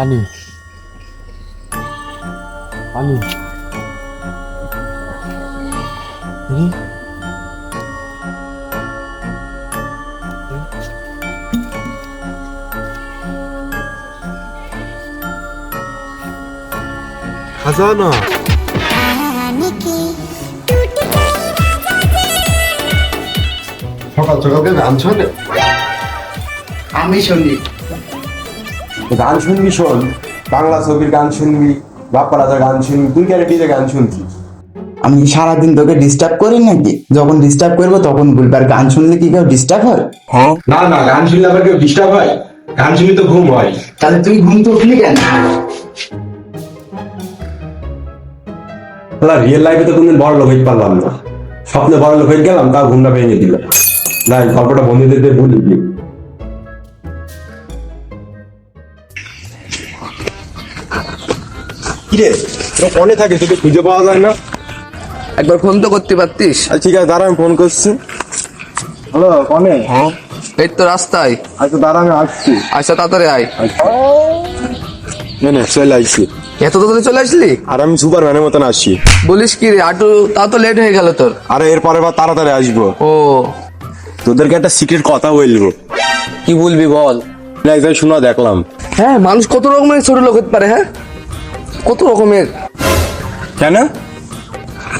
পানি পানি পানি হুম? খাজানা সকাল সকাল গান শোনে আমি শুনি গান শুনবি শোন বাংলা ছবির গান শুনবি বাপ্পা রাজার গান শুনবি তুই কেন ডিজে গান শুনছিস আমি কি সারাদিন তোকে ডিস্টার্ব করি নাকি? যখন ডিস্টার্ব করব তখন বলবি আর গান শুনলে কি কেউ ডিস্টার্ব হয়? না না গান শুনলে আবার কেউ ডিস্টার্ব হয়? গান শুনলে তো ঘুম হয়। তাহলে তুই ঘুম তো উঠলি কেন? না রিয়েল লাইফে তো কোনদিন বড় লোক হইতে পারলাম না। স্বপ্নে বড় লোক হয়ে গেলাম তাও ঘুমটা ভেঙে দিল। না গল্পটা বন্ধুদের দিয়ে বলি। কিরে? তোরা ফোনে থাকে তোকে খুঁজে পাওয়া যায় না। একবার ফোন তো করতে পারতিস। আচ্ছা ঠিক আছে দাঁড়া আমি ফোন করছি। হ্যালো কনে এই তো রাস্তায়। আচ্ছা দাঁড়া আমি আসছি। আচ্ছা তাড়াতাড়ি আয়। না না চলে আসছি। এত তাড়াতাড়ি চলে আসলি? আর আমি সুপারম্যানের মতন আসছি। বলিস কি রে আটু তা তো লেট হয়ে গেল তোর। আরে এরপরে বার তাড়াতাড়ি আসব। ও। তোদেরকে একটা সিক্রেট কথা বলব। কি বলবি বল? না একদম শোনা দেখলাম। হ্যাঁ মানুষ কত রকমের ছোট লোক হতে পারে হ্যাঁ? কত রকমের? কেন?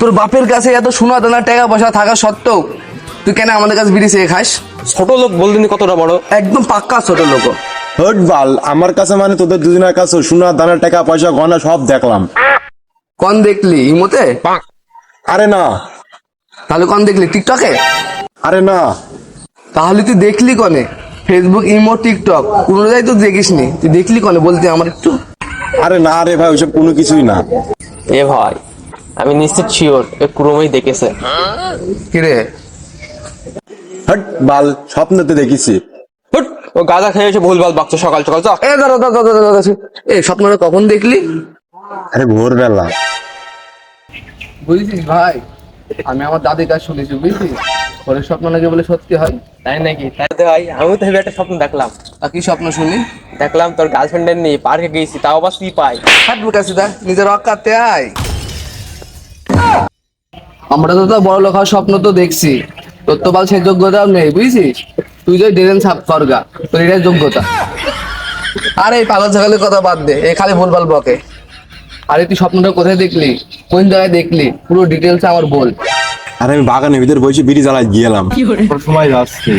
তোর বাপের কাছে এত সোনা দানা টাকা পয়সা থাকা সত্ত্বেও তুই কেন আমাদের কাছে বিড়ি চেয়ে খাস? ছোট লোক বলদিনি কতটা বড়। একদম পাক্কা ছোট লোক। হট বাল আমার কাছে মানে তোদের দুজনের কাছে সোনা দানা টাকা পয়সা গহনা সব দেখলাম। কন দেখলি ইমোতে? আরে না। তাহলে কন দেখলি টিকটকে? আরে না। তাহলে তুই দেখলি কনে? ফেসবুক ইমো টিকটক কোনোটাই তো দেখিসনি। তুই দেখলি কনে বলতে আমার একটু? আরে না রে ভাই ওইসব কোনো কিছুই না। এ ভাই আমি নিশ্চিত শিওর এ ক্রমেই দেখেছে। কিরে? হট বাল স্বপ্নতে দেখেছি। হট ও গাঁজা খেয়ে এসে ভুলভাল বাকছে সকাল সকাল চা। এ দাঁড়া দাঁড়া দাঁড়া দাঁড়া এ স্বপ্নটা কখন দেখলি? আরে ভোরবেলা। বুঝেছিস ভাই? আমি আমার দাদির কাছে শুনেছি বুঝছিস? পরের স্বপ্ন নাকি বলে সত্যি হয়। তাই নাকি? তাই তো ভাই আমি তো একটা স্বপ্ন দেখলাম। আর কি স্বপ্ন শুনি? দেখলাম তোর গার্লফ্রেন্ডের নিয়ে পার্কে গেছি তাও আবার তুই পাই হাঁটবো কাছে দা নিজের অকাতে আয়। আমরা তো তো বড় লোক হওয়ার স্বপ্ন তো দেখছি। তোর তো বাল সেই যোগ্যতাও নেই বুঝছিস? তুই যে ড্রেন সাফ করগা তোর এটাই যোগ্যতা। আরে এই পাগল ছাগলের কথা বাদ দে এ খালি ভুলভাল বকে। আরে তুই স্বপ্নটা কোথায় দেখলি? কোন জায়গায় দেখলি? পুরো ডিটেলস আমার বল। আরে আমি বাগানের ভিতরে বসে বিড়ি জ্বালাই গিয়েলাম সময় যাচ্ছে।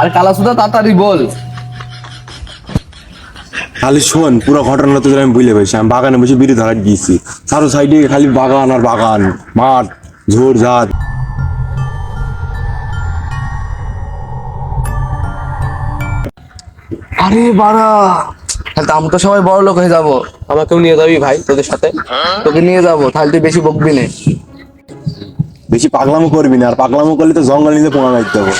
আর কালা সুদা তাড়াতাড়ি বল। খালি শোন পুরো ঘটনা তোদের আমি বুঝলে পেয়েছি আমি বাগানে বসে বিড়ি ধরা গিয়েছি। চারো সাইডে খালি বাগান আর বাগান মাঠ ঝোড় ঝাড়। আরে বাড়া তাহলে তো আমরা তো সবাই বড় লোক হয়ে যাব। আমাকেও নিয়ে যাবি ভাই তোদের সাথে। তোকে নিয়ে যাব তাহলে তুই বেশি বকবি না। বেশি পাগলামো করবি না আর পাগলামো করলে তো জঙ্গল নিতে পোনা মারতে হবে।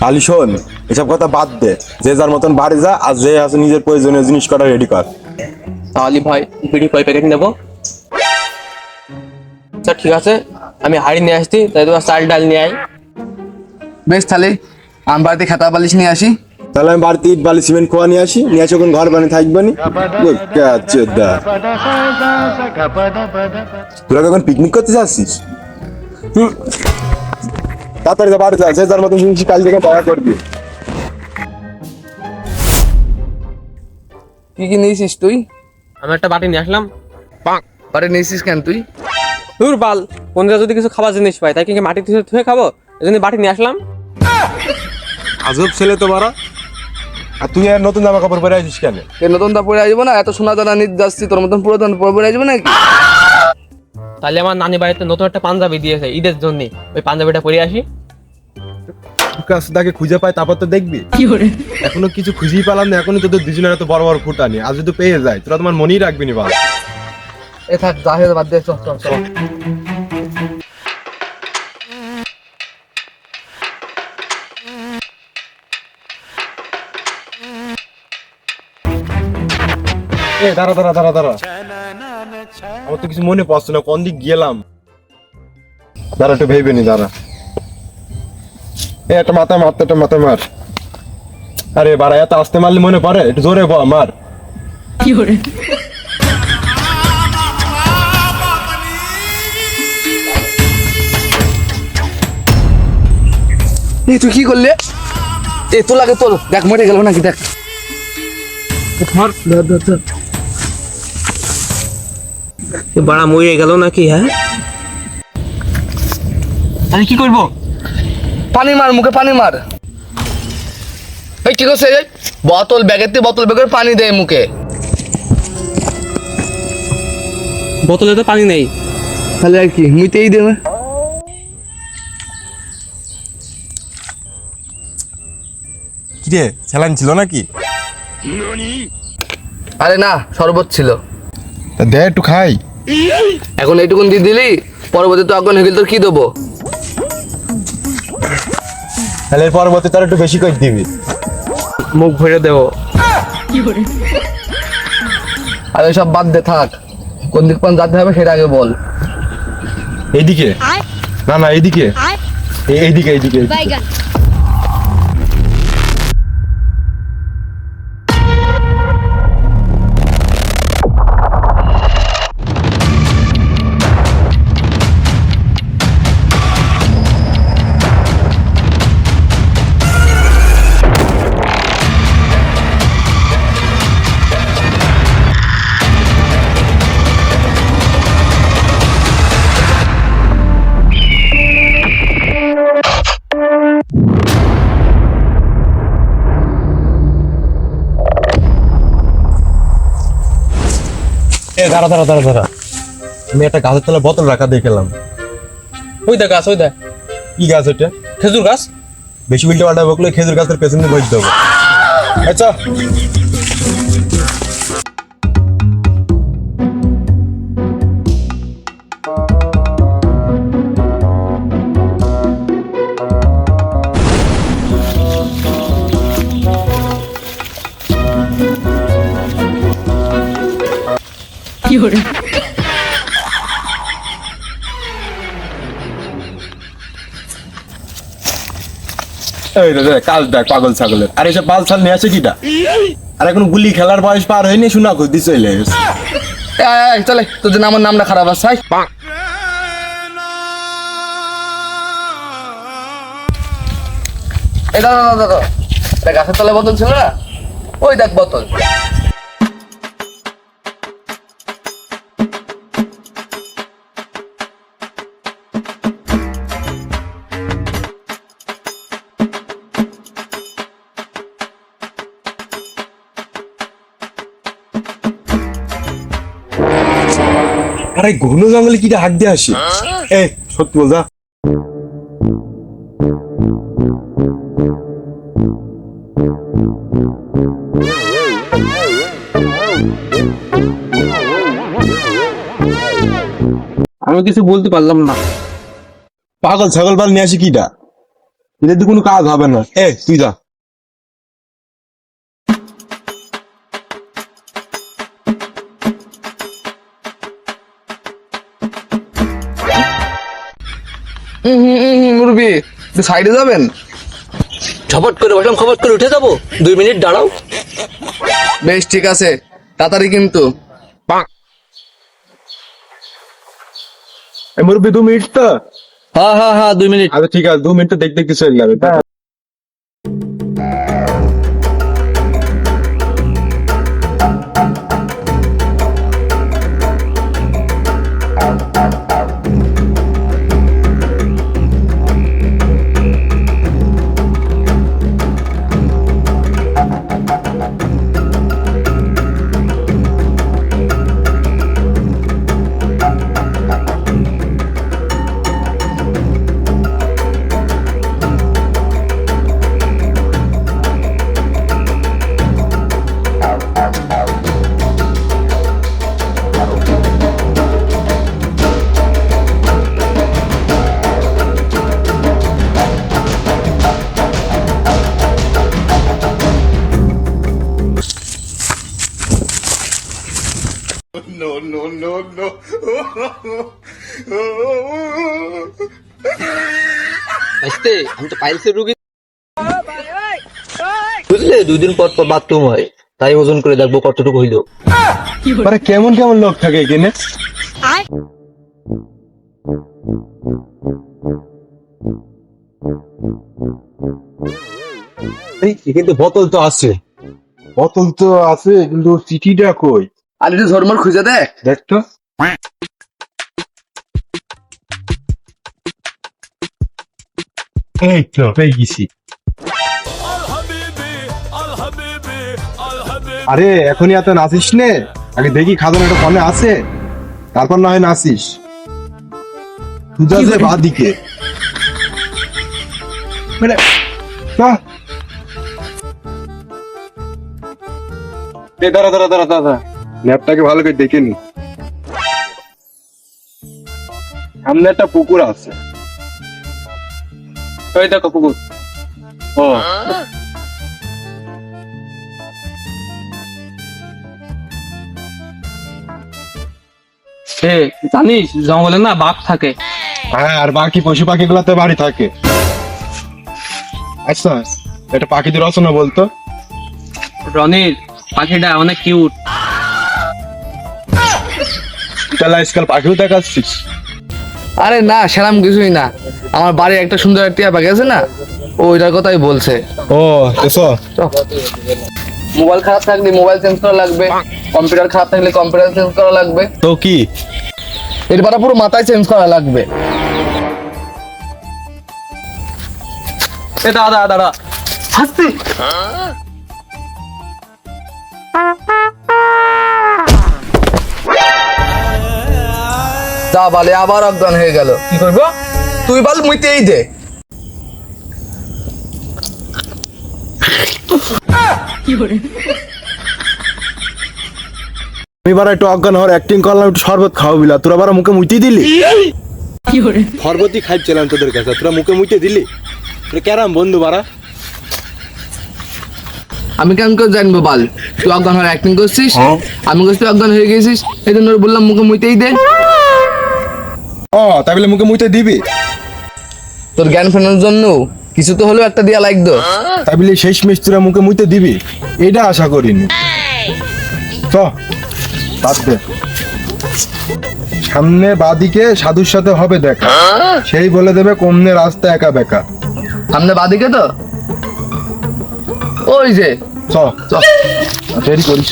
খালি শোন এসব কথা বাদ দে। যে যার মতন বাড়ি যা আর যে আছে নিজের প্রয়োজনীয় জিনিস করা রেডি কর। তাহলে ভাই বিড়ি কয় প্যাকেট নেব? আচ্ছা ঠিক আছে আমি হাড়ি নিয়ে আসছি তাই তোমার চাল ডাল নিয়ে আয়। বেশ তাহলে আমি বাড়িতে খাতা বালিশ নিয়ে আসি। তাহলে আমি বাড়িতে ইট বালি সিমেন্ট খোয়া নিয়ে আসি। নিয়ে আসি ওখানে ঘর বানিয়ে থাকবে নি। তোরা এখন পিকনিক করতে যাচ্ছিস? হুম। তাড়াতাড়ি বাড়ি যা যে যার মতন জিনিস কাল থেকে পাওয়া করবি। কি কি নিয়েছিস তুই? আমি একটা বাটি নিয়ে আসলাম। বাড়ি নিয়েছিস কেন তুই? দূর বাল বন্ধুরা যদি কিছু খাবার জিনিস পাই তাই কি মাটি ধুয়ে খাব? এই জন্য বাটি নিয়ে আসলাম। আজব ছেলে তো বারা আর তুই আর নতুন জামা কাপড় পরে আসিস কেন? নতুন দা পরে আসব না এত সোনা দানা নিতে যাচ্ছি তোর মতন পুরাতন পরে পরে আসব নাকি? তাহলে আমার নানি বাড়িতে নতুন একটা পাঞ্জাবি দিয়েছে ঈদের জন্য। ওই পাঞ্জাবিটা পরে আসি। তাকে খুঁজে পাই তারপর তো দেখবি। এখনও কিছু খুঁজেই পেলাম না এখনও তোদের দুজনের এত বড় বড় ফুটানি আজ যদি পেয়ে যায় তোরা তোমার মনেই রাখবি নি বাবা। এ থাক হয়ে বাদ দে চল চল চল। এ দাঁড়া দাঁড়া দাঁড়া দাঁড়া। আমার তো কিছু মনে পড়ছে না কোন দিক গেলাম? দাঁড়া একটু ভেবে নি দাঁড়া। এ একটা মাথা মার একটা মাথা মার। আরে বাড়া এত আসতে মারলে মনে পড়ে? একটু জোরে ব মার। এই তুই কি করলে? এ তোর লাগে তোর দেখ মরে গেল নাকি দেখ। ধর ধর ধর এ বাড়া মরে গেল নাকি হ্যাঁ? আমি কি করব? পানি মার মুখে পানি মার। এই কি করছে? বোতল ব্যাগের থেকে বোতল ব্যাগের পানি দেয় মুখে। বোতলে তো পানি নেই। তাহলে আর কি মুইতেই দেবে কিরে স্যালাইন ছিল নাকি? আরে না শরবত ছিল। তা দে একটু খাই। এখন এইটুকুন দিয়ে দিলি পরবর্তী তো আগুন হয়ে তোর কি দেবো? তাহলে পরবর্তী তার একটু বেশি করে দিবি। মুখ ভরে দেবো। আর সব বাদ দে থাক। কোন দিক পর্যন্ত যেতে হবে সেটা আগে বল। এইদিকে? না না এইদিকে। এই- এইদিকে এইদিকে এ দাঁড়া দাঁড়া দাঁড়া দাঁড়া। আমি একটা গাছের তলায় বোতল রাখা দেখলাম ওই দেখ গাছ ওই দেখ কি গাছ ওটা খেজুর গাছ? বেশি উল্টে পাল্টা বকলে খেজুর গাছের পেছনে বসে দেবো। আচ্ছা। এই রে কাজ দেখ পাগল ছাগলের। আর এসব পাল ছাল নিয়ে আসে কিটা? আর এখন গুলি খেলার বয়স পার হয়নি শোনা খুঁজ চলে তোর জন্য আমার নামটা খারাপ আছে এই দাদা দাদা দাদা। গাছের তলায় বোতল ছিল না? ওই দেখ বোতল। আরে ঘন জঙ্গলে কিটা হাত দিয়ে আসি? এ সত্যি বল যা। আমি কিছু বলতে পারলাম না। পাগল ছাগল পাল নিয়ে আসি কিটা এদের তো কোনো কাজ হবে না। এ তুই যা। সাইডে যাবেন? ঝপট করে বসলাম খবর করে উঠে যাব। দুই মিনিট দাঁড়াও। বেশ ঠিক আছে। তাড়াতাড়ি কিন্তু। মুরব্বী দু মিনিট তো? হ্যাঁ হ্যাঁ হ্যাঁ দুই মিনিট। আচ্ছা ঠিক আছে দু মিনিট তো দেখতে দেখতে চলে যাবে আসতে আমি তো পাইলসের রুগী। দুই দিন পর পর বাথরুম হয়। তাই ওজন করে দেখব কতটুকু হইল। আরে কেমন কেমন লোক থাকে এখানে? এই কিন্তু বোতল তো আছে। বোতল তো আছে কিন্তু চিঠিটা কই? আর একটু ঝরমর খুঁজে দেখ দেখ তো। এই তো পেয়ে গেছি। আরে এখনই এত নাচিস নে? আগে দেখি খাজানাটা ফোনে আছে। তারপর না হয় নাচিস। যে বাদিকে। মানে। দাঁড়া দাঁড়া দাঁড়া দাঁড়া। ম্যাপটাকে ভালো করে দেখে নি। সামনে একটা পুকুর আছে। ওই দেখো পুকুর। ও। এ জানিস জঙ্গলে না বাঘ থাকে। হ্যাঁ আর বাকি পশু পাখিগুলো তো বাড়ি থাকে। আচ্ছা এটা পাখিদের রচনা বলতো? রনির পাখিটা অনেক কিউট তাহলে আজকাল পাখিও দেখাচ্ছিস? আরে না সেরাম কিছুই না। আমার বাড়ি একটা সুন্দর টিয়া পাখি আছে না ও ওইটার কথাই বলছে। ও এসো মোবাইল খারাপ থাকলে মোবাইল চেঞ্জ করা লাগবে কম্পিউটার খারাপ থাকলে কম্পিউটার চেঞ্জ করা লাগবে। তো কি? এরপরে পুরো মাথায় চেঞ্জ করা লাগবে। এ দাদা দাদা। হাসতে। যা বালে আবার অজ্ঞান হয়ে গেল। কি করব? তুই বল মুইতেই দে। আমি বারা একটু অজ্ঞান হওয়ার অ্যাক্টিং করলাম একটু শরবত খাও বিলা। তোরা বারা মুখে মুইতে দিলি? শরবতই খাইছিলাম তোদের কাছে তোরা মুখে মুইতে দিলি? তোরা কেরাম বন্ধু বারা? আমি কেমন করে জানব বাল? তুই অজ্ঞান হওয়ার অ্যাক্টিং করছিস? আমি করছি অজ্ঞান হয়ে গেছিস এই জন্য বললাম মুখে মুইতেই দে। ও তাই বলে মুখে মুইতে দিবি? তোর জ্ঞান ফেরানোর জন্য কিছু তো হলেও একটা দিয়া লাগতো। তাই বলে শেষ মেশ তোরা মুখে মুইতে দিবি? এটা আশা করিনি। চ বাদ দে। সামনে বাদিকে সাধুর সাথে হবে দেখা। সেই বলে দেবে কমনে রাস্তা একা বেকা। সামনে বাদিকে তো? ওই যে। চ চ। দেরি করিস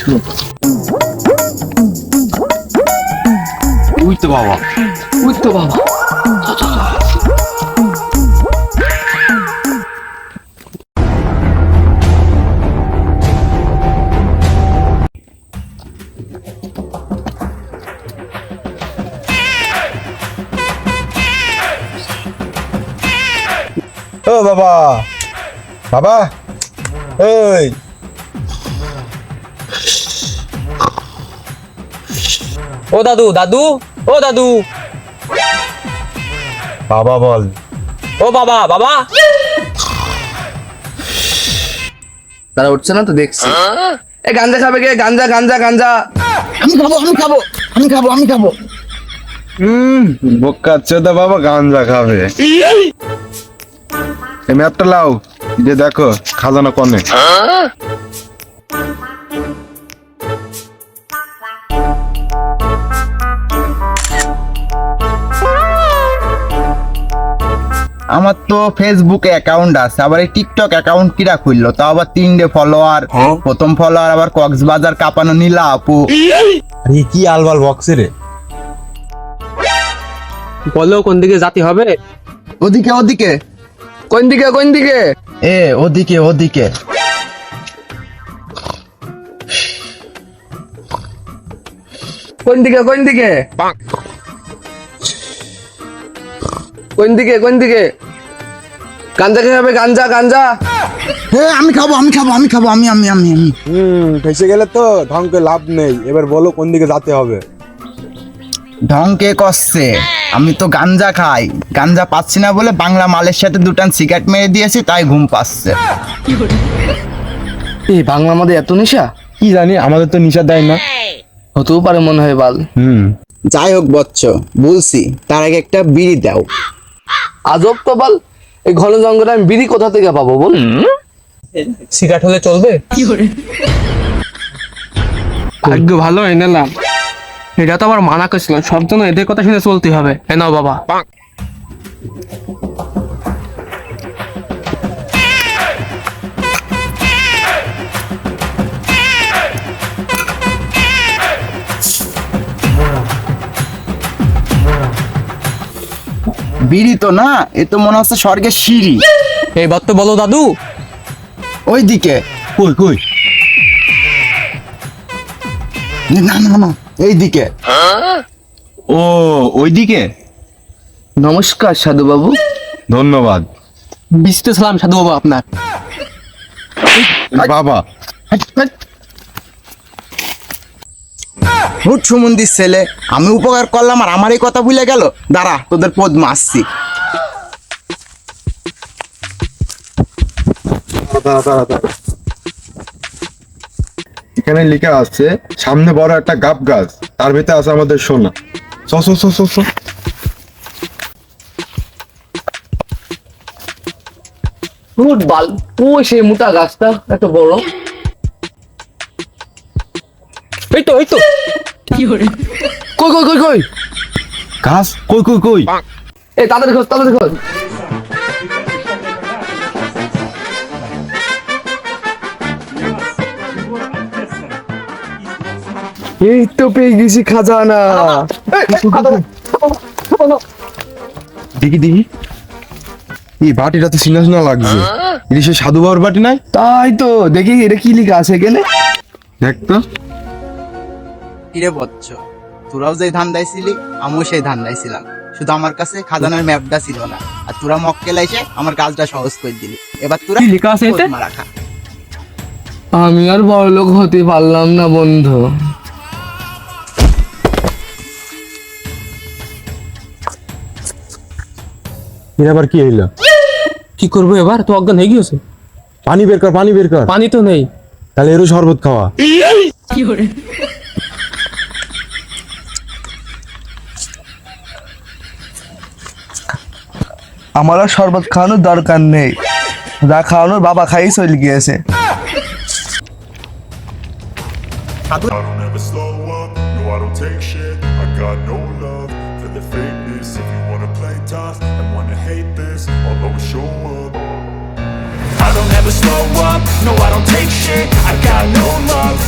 উই তো বাবা। ওই তো বাবা। ও বাবা। বাবা। এই। ও দাদু দাদু। ও দাদু। বাবা বল। ও বাবা বাবা। তারা উঠছে না তো দেখছি। এ গাঞ্জা খাবে কে? গাঞ্জা গাঞ্জা গাঞ্জা। আমি খাব আমি খাব আমি খাব আমি খাব। হুম। বোকাচ্ছে তো বাবা গাঞ্জা খাবে। এই ম্যাপটা লাও যে দেখো খাজানা কনে। আমার তো ফেসবুকে অ্যাকাউন্ট আছে আবার এই টিকটক অ্যাকাউন্ট কিরা খুললো? তাও আবার তিনটে ফলোয়ার প্রথম ফলোয়ার আবার কক্সবাজার কাপানো নীলা আপু। আরে কি আলবাল বক্সে রে? বলো কোন দিকে জাতি হবে? ওদিকে ওদিকে। কোন দিকে কোন দিকে? এ ওদিকে ওদিকে। কোন দিকে কোন দিকে? কোন দিকে কোন দিকে? গাঞ্জা খেয়ে হবে গাঞ্জা গাঞ্জা। এ আমি খাব আমি খাব আমি খাব আমি আমি আমি আমি। হুম ফেসে গেলে তো ঢঙ্কে লাভ নেই। এবার বলো কোন দিকে যেতে হবে। ঢং কে করছে আমি তো গাঞ্জা খাই। গাঞ্জা পাচ্ছি না বলে বাংলা মালের সাথে দুটান সিগারেট মেরে দিয়েছি তাই ঘুম পাচ্ছে। এই বাংলা আমাদের এত নেশা? কি জানি আমাদের তো নিশা দেয় না। হতেও পারে মনে হয় বাল। হুম। যাই হোক বচ্চ বলছি তার আগে একটা বিড়ি দাও। আজব তো বল এই ঘন জঙ্গলে আমি বিড়ি কোথা থেকে পাবো বল? সিগারেট হলে চলবে? ভাগ্য ভালো এনেলাম এটা তো আবার মানা করেছিলাম। সব জন্য এদের কথা শুনে চলতে হবে। এ নাও বাবা। বিড়ি তো না এ তো মনে হচ্ছে স্বর্গের সিঁড়ি। এইবার তো বলো দাদু। ওইদিকে। কই কই? না না না এইদিকে। ও ওইদিকে? নমস্কার সাধু বাবু ধন্যবাদ। বিশিষ্ট সালাম সাধু বাবা। আপনার বাবা হুট সুমন্দির ছেলে আমি উপকার করলাম আর আমার এই কথা ভুলে গেল? দাঁড়া তোদের পদ মারছি এখানে লেখা আছে সামনে বড় একটা গাব গাছ তার ভিতরে আছে আমাদের সোনা। চ চ চ বাল ও সেই মোটা গাছটা এত বড়। এই তো এই তো। কই কই কই কই? গাছ কই কই কই? এই তাদের খোঁজ তাদের খোঁজ। এই তো পেয়ে গেছি খাজানা। দেখি দেখি। এই বাটিটা তো সিনা সিনা লাগছে। এটা সেই সাধু বাবার বাটি নাই? তাই তো দেখি এটা কি লিখা আছে এখানে। দেখ তো। কিরে বচ্চ? তোরাও যে ধান দাইছিলি আমিও সেই ধান দাইছিলাম। শুধু আমার কাছে খাজানার ম্যাপটা ছিল না আর তোরা মক্কেল এসে আমার কাজটা সহজ করে দিলি। এবার তোরা কি লেখা আছে এতে? পদ মারা খা। আমি আর বড় লোক হতে পারলাম না বন্ধু। আবার কি হইল? কি করব এবার? তো অজ্ঞান হয়ে গিয়েছে। পানি বের কর পানি বের কর। পানি তো নেই। তাহলে এরও শরবত খাওয়া। আমার আর শরবত খাওয়ানোর দরকার নেই যা খাওয়ানোর বাবা খাই চলে গিয়েছে I don't ever slow up, no I don't take shit I got no love